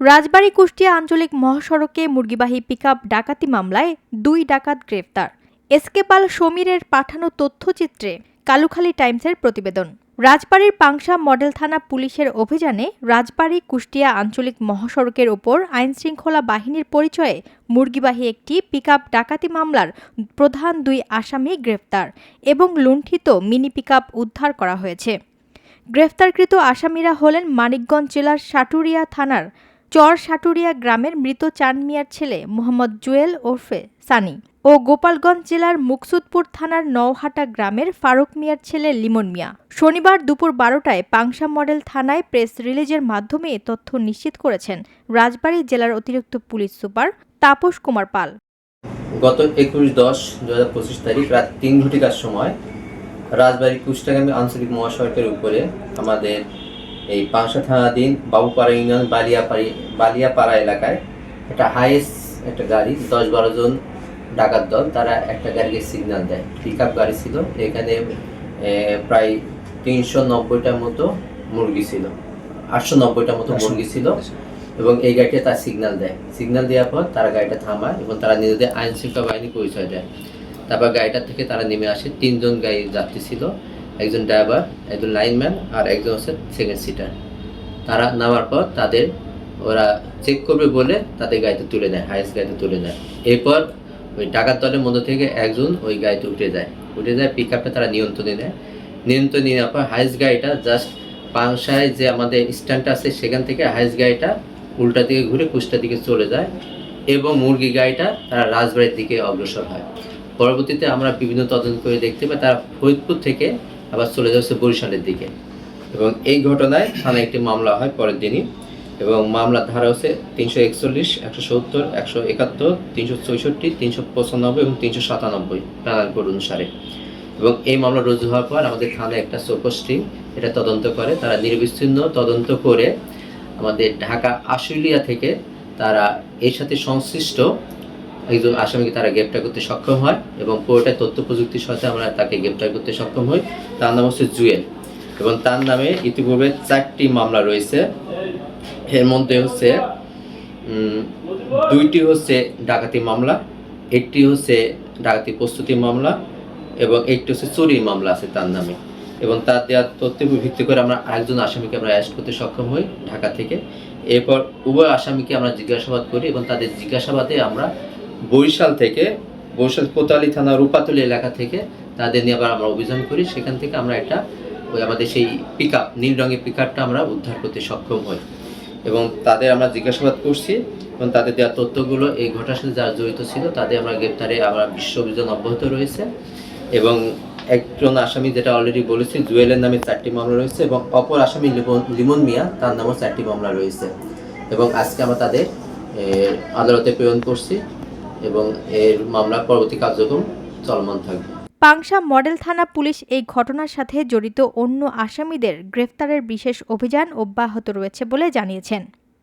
রাজবাড়ী কুষ্টিয়া আঞ্চলিক মহাসড়কে মুরগিবাহী পিকআপ ডাকাতি মামলায় দুই ডাকাত গ্রেফতার। এসকেপাল সমীরের পাঠানো তথ্যচিত্রে কালুখালী টাইমসের প্রতিবেদন। রাজবাড়ীর পাংশা মডেল থানা পুলিশের অভিযানে রাজবাড়ী কুষ্টিয়া আঞ্চলিক মহাসড়কের ওপর আইনশৃঙ্খলা বাহিনীর পরিচয়ে মুরগিবাহী একটি পিকআপ ডাকাতি মামলার প্রধান দুই আসামি গ্রেফতার এবং লুণ্ঠিত মিনি পিকআপ উদ্ধার করা হয়েছে। গ্রেফতারকৃত আসামিরা হলেন মানিকগঞ্জ জেলার সাটুরিয়া থানার চর সাটুরিয়া গ্রামের মৃত চান মিয়ার ছেলে মোহাম্মদ জুয়েল ওরফে সানি ও গোপালগঞ্জ জেলার মুকসুদপুর থানার নওহাটা গ্রামের ফারুক মিয়ার ছেলে লিমন মিয়া। শনিবার দুপুর বারোটায় পাংশা মডেল থানায় প্রেস রিলিজের মাধ্যমে তথ্য নিশ্চিত করেছেন রাজবাড়ী জেলার অতিরিক্ত পুলিশ সুপার তাপস কুমার পাল। গত একুশ দশ দু হাজার পঁচিশ তারিখ রাত তিন ঘটিকার সময় রাজবাড়ী কুষ্টাগামী আঞ্চলিক মহাসড়কের উপরে আমাদের এই পাঁচশো থানাধীন বাবুপাড়া ইউনিয়ন বালিয়াপাড়ি বালিয়াপাড়া এলাকায় একটা হাইয়েস্ট একটা গাড়ি দশ বারো জন ডাকাত দল তারা একটা গাড়িকে সিগন্যাল দেয়। পিক আপ গাড়ি ছিল এখানে প্রায় তিনশো নব্বইটার মতো মুরগি ছিল। আটশো নব্বইটার মতো মুরগি ছিল এবং এই গাড়িটা তার সিগন্যাল দেয়। সিগন্যাল দেওয়ার পর তারা গাড়িটা থামায় এবং তারা নিজেদের আইন শৃঙ্খলা বাহিনী পরিচয় দেয়। তারপর গাড়িটা থেকে তারা নেমে আসে। তিনজন গাড়ি যাত্রী ছিল। একজন ড্রাইভার একজন লাইনম্যান আর একজন হচ্ছে সেকেন্ড সিটার তারা নামার পর তাদের, ওরা চেক করবে বলে তাদের গাড়িতে তুলে নেয় হাইস্ট গাড়িতে তুলে নেয়। এরপর ওই ডাকাত দলের মধ্যে থেকে একজন ওই গাড়িতে উঠে যায়। উঠে যায় পিক আপে তারা নিয়ন্ত্রণে নেয়। নিয়ন্ত্রণে নেওয়ার পর হাইস্ট গাড়িটা জাস্ট পাংশায় যে আমাদের স্ট্যান্ডটা আছে, সেখান থেকে হাইস্ট গাড়িটা উল্টা দিকে ঘুরে কুষ্টার দিকে চলে যায় এবং মুরগি গাড়িটা তারা রাজবাড়ির দিকে অগ্রসর হয়। পরবর্তীতে আমরা বিভিন্ন তদন্ত করে দেখতে পাই, তারা ফরিদপুর থেকে আবার চলে যাচ্ছে বরিশালের দিকে। এবং এই ঘটনায় থানায় একটি মামলা হয় পরের দিনই। এবং মামলার ধারা হচ্ছে তিনশো একচল্লিশ, একশো সত্তর, একশো একাত্তর, তিনশো চৌষট্টি তিনশো পঁচানব্বই এবং তিনশো সাতানব্বই প্যানাল কোড অনুসারে। এবং এই মামলা রুজু হওয়ার পর আমাদের থানায় একটা সোকস টিম এটা তদন্ত করে। তারা নির্বিচ্ছিন্ন তদন্ত করে আমাদের ঢাকা আশুলিয়া থেকে তারা এর সাথে সংশ্লিষ্ট একজন আসামিকে তারা গ্রেপ্তার করতে সক্ষম হয় এবং পুরোটা তথ্য প্রযুক্তির সাথে আমরা তাকে গ্রেপ্তার করতে সক্ষম হই। তার নাম হচ্ছে জুয়েল এবং তার নামে ইতিপূর্বে চারটি মামলা রয়েছে। এর মধ্যে হচ্ছে দুইটি হচ্ছে ডাকাতি মামলা, একটি হচ্ছে ডাকাতি প্রস্তুতি মামলা এবং একটি হচ্ছে চুরির মামলা আছে তার নামে। এবং তার দেওয়ার তথ্যের ভিত্তি করে আমরা আরেকজন আসামিকে আমরা অ্যারেস্ট করতে সক্ষম হই ঢাকা থেকে। এরপর উভয় আসামিকে আমরা জিজ্ঞাসাবাদ করি এবং তাদের জিজ্ঞাসাবাদে আমরা বরিশাল থেকে, বরিশাল কোতালি থানা রূপাতলি এলাকা থেকে তাদের নিয়ে আবার আমরা অভিযান করি। সেখান থেকে আমরা একটা ওই আমাদের সেই পিক আপ নীল রঙের পিক আপটা আমরা উদ্ধার করতে সক্ষম হই। এবং তাদের আমরা জিজ্ঞাসাবাদ করছি এবং তাদের দেওয়া তথ্যগুলো এই ঘটনার সাথে যারা জড়িত ছিল তাদের আমরা গ্রেপ্তারে আমরা বিশ্ব অভিযান অব্যাহত রয়েছে। এবং একজন আসামি যেটা অলরেডি বলেছি, জুয়েলের নামে চারটি মামলা রয়েছে এবং অপর আসামি লিমন মিয়া, তার নামেও চারটি মামলা রয়েছে। এবং আজকে আমরা তাদের আদালতে প্রেরণ করছি। এবং এর মামলার পরবর্তী কার্যক্রম চলমান থাকবে। পাংশা মডেল থানা পুলিশ এই ঘটনার সাথে জড়িত অন্য আসামিদের গ্রেফতারের বিশেষ অভিযান অব্যাহত রয়েছে বলে জানিয়েছেন।